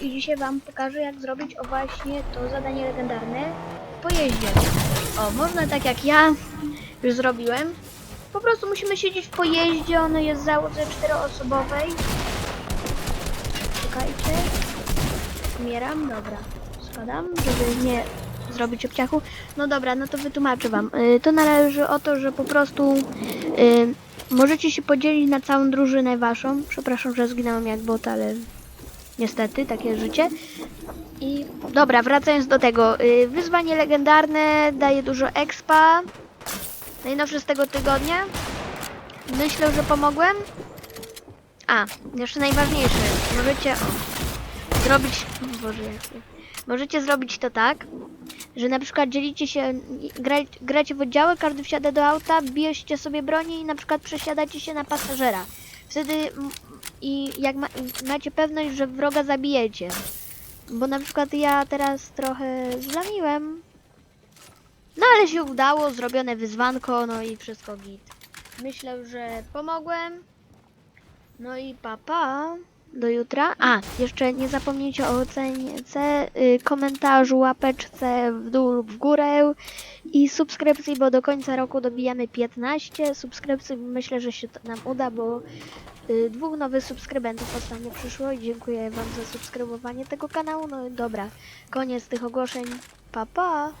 I dzisiaj wam pokażę jak zrobić o właśnie to zadanie legendarne w pojeździe. O, można tak jak ja już zrobiłem. Po prostu musimy siedzieć w pojeździe, ono jest w załodze czteroosobowej. Czekajcie. Umieram, dobra. Spadam, żeby nie zrobić obciachu. No dobra, no to wytłumaczę wam. Y, to należy o to, że po prostu y, możecie się podzielić na całą drużynę waszą. Przepraszam, że zginąłem jak bot, ale niestety takie życie. I dobra, wracając do tego. Y, wyzwanie legendarne daje dużo expa. Najnowsze z tego tygodnia. Myślę, że pomogłem. A, jeszcze najważniejsze. Możecie o, zrobić. Boże. Możecie zrobić to tak, że na przykład dzielicie się, gra, gracie w oddziały, każdy wsiada do auta, bierzcie sobie broni i na przykład przesiadacie się na pasażera. Wtedy i jak ma, macie pewność, że wroga zabijecie. Bo na przykład ja teraz trochę zlamiłem. No ale się udało, zrobione wyzwanko, no i wszystko git. Myślę, że pomogłem. No i papa. Pa. Do jutra. A, jeszcze nie zapomnijcie o ocenice, y, komentarzu, łapeczce w dół lub w górę i subskrypcji, bo do końca roku dobijamy 15 subskrypcji. Myślę, że się to nam uda, bo y, dwóch nowych subskrybentów ostatnio przyszło i dziękuję Wam za subskrybowanie tego kanału. No i dobra, koniec tych ogłoszeń. Pa, pa!